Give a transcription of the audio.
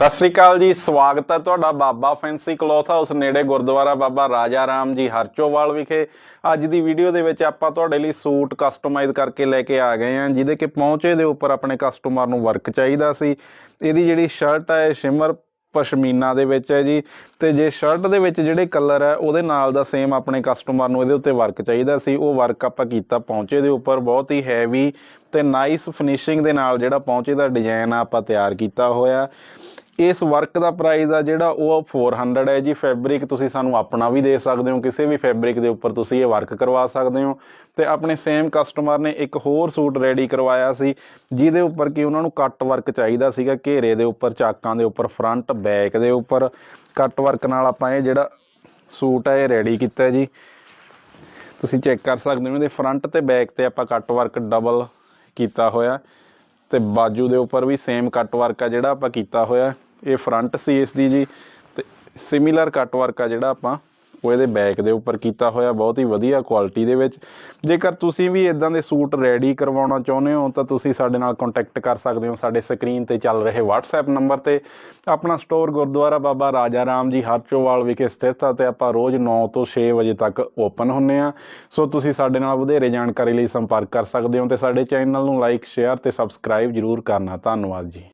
ਸਤਿ ਸ੍ਰੀ ਅਕਾਲ ਜੀ, ਸਵਾਗਤ ਹੈ ਤੁਹਾਡਾ ਬਾਬਾ ਫੈਂਸੀ ਕਲੋਥ ਹਾਊਸ ਨੇੜੇ ਗੁਰਦੁਆਰਾ ਬਾਬਾ ਰਾਜਾ ਰਾਮ ਜੀ ਹਰਚੋਵਾਲ ਵਿਖੇ। ਅੱਜ ਦੀ ਵੀਡੀਓ ਦੇ ਵਿੱਚ ਆਪਾਂ ਤੁਹਾਡੇ ਲਈ ਸੂਟ ਕਸਟਮਾਈਜ਼ ਕਰਕੇ ਲੈ ਕੇ ਆ ਗਏ ਹਾਂ, ਜਿਹਦੇ ਕਿ ਪਹੁੰਚੇ ਦੇ ਉੱਪਰ ਆਪਣੇ ਕਸਟਮਰ ਨੂੰ ਵਰਕ ਚਾਹੀਦਾ ਸੀ। ਇਹਦੀ ਜਿਹੜੀ ਸ਼ਰਟ ਹੈ ਸ਼ਿਮਰ ਪਸ਼ਮੀਨਾ ਦੇ ਵਿੱਚ ਹੈ ਜੀ। ਤੇ ਜੇ ਸ਼ਰਟ ਦੇ ਵਿੱਚ ਜਿਹੜੇ ਕਲਰ ਹੈ, ਉਹਦੇ ਨਾਲ ਦਾ ਸੇਮ ਆਪਣੇ ਕਸਟਮਰ ਨੂੰ ਇਹਦੇ ਉੱਤੇ ਵਰਕ ਚਾਹੀਦਾ ਸੀ। ਉਹ ਵਰਕ ਆਪਾਂ ਕੀਤਾ ਪਹੁੰਚੇ ਦੇ ਉੱਪਰ, ਬਹੁਤ ਹੀ ਹੈਵੀ ਤੇ ਨਾਈਸ ਫਿਨਿਸ਼ਿੰਗ ਦੇ ਨਾਲ ਜਿਹੜਾ ਪਹੁੰਚੇ ਦਾ ਡਿਜ਼ਾਈਨ ਆ, ਆਪਾਂ ਤਿਆਰ ਕੀਤਾ ਹੋਇਆ। ਇਸ ਵਰਕ ਦਾ ਪ੍ਰਾਈਸ ਆ ਜਿਹੜਾ ਉਹ 400 ਹੈ ਜੀ। ਫੈਬਰਿਕ ਤੁਸੀਂ ਸਾਨੂੰ ਆਪਣਾ ਵੀ ਦੇ ਸਕਦੇ ਹੋ, ਕਿਸੇ ਵੀ ਫੈਬਰਿਕ ਦੇ ਉੱਪਰ ਤੁਸੀਂ ਇਹ ਵਰਕ ਕਰਵਾ ਸਕਦੇ ਹੋ। ਤੇ ਆਪਣੇ ਸੇਮ ਕਸਟਮਰ ਨੇ ਇੱਕ ਹੋਰ ਸੂਟ ਰੈਡੀ ਕਰਵਾਇਆ ਸੀ, ਜਿਹਦੇ ਉੱਪਰ ਕਿ ਉਹਨਾਂ ਨੂੰ ਕੱਟ ਵਰਕ ਚਾਹੀਦਾ ਸੀਗਾ, ਘੇਰੇ ਦੇ ਉੱਪਰ, ਚਾਕਾਂ ਦੇ ਉੱਪਰ ਫਰੰਟ ਬੈਕ ਦੇ ਉੱਪਰ। ਕੱਟ ਵਰਕ ਨਾਲ ਆਪਾਂ ਇਹ ਜਿਹੜਾ ਸੂਟ ਹੈ ਇਹ ਰੈਡੀ ਕੀਤਾ ਜੀ। ਤੁਸੀਂ ਚੈੱਕ ਕਰ ਸਕਦੇ ਹੋ, ਇਹਦੇ ਫਰੰਟ ਤੇ ਬੈਕ ਤੇ ਆਪਾਂ ਕੱਟ ਵਰਕ ਡਬਲ ਕੀਤਾ ਹੋਇਆ। ਤੇ ਬਾਜੂ ਦੇ ਉੱਪਰ ਵੀ ਸੇਮ ਕੱਟ ਵਰਕ ਆ ਜਿਹੜਾ ਆਪਾਂ ਕੀਤਾ ਹੋਇਆ। ਇਹ ਫਰੰਟ ਸੀ ਇਸ ਦੀ ਜੀ, ਤੇ ਸਿਮਿਲਰ ਕੱਟ ਵਰਕ ਆ ਜਿਹੜਾ ਆਪਾਂ ਉਹ ਇਹਦੇ ਬੈਕ ਦੇ ਉੱਪਰ ਕੀਤਾ ਹੋਇਆ ਬਹੁਤ ਹੀ ਵਧੀਆ ਕੁਆਲਿਟੀ ਦੇ ਵਿੱਚ। ਜੇਕਰ ਤੁਸੀਂ ਵੀ ਇਦਾਂ ਦੇ ਸੂਟ ਰੈਡੀ ਕਰਵਾਉਣਾ ਚਾਹੁੰਦੇ ਹੋ, ਤਾਂ ਤੁਸੀਂ ਸਾਡੇ ਨਾਲ ਕੰਟੈਕਟ ਕਰ ਸਕਦੇ ਹੋ। ਸਾਡੇ ਸਕਰੀਨ ਤੇ ਚੱਲ ਰਹੇ WhatsApp ਨੰਬਰ ਤੇ। ਆਪਣਾ ਸਟੋਰ ਗੁਰਦੁਆਰਾ ਬਾਬਾ ਰਾਜਾ ਰਾਮ ਜੀ ਹਰਚੋਵਾਲ ਵਿਖੇ ਸਥਿਤ ਆ ਤੇ ਆਪਾਂ ਰੋਜ਼ 9 ਤੋਂ 6 ਵਜੇ ਤੱਕ ਓਪਨ ਹੁੰਨੇ ਆ। ਸੋ ਤੁਸੀਂ ਸਾਡੇ ਨਾਲ ਵਧੇਰੇ ਜਾਣਕਾਰੀ ਲਈ ਸੰਪਰਕ ਕਰ ਸਕਦੇ ਹੋ ਤੇ ਸਾਡੇ ਚੈਨਲ ਨੂੰ ਲਾਈਕ ਸ਼ੇਅਰ ਤੇ ਸਬਸਕ੍ਰਾਈਬ ਜਰੂਰ ਕਰਨਾ। ਧੰਨਵਾਦ ਜੀ।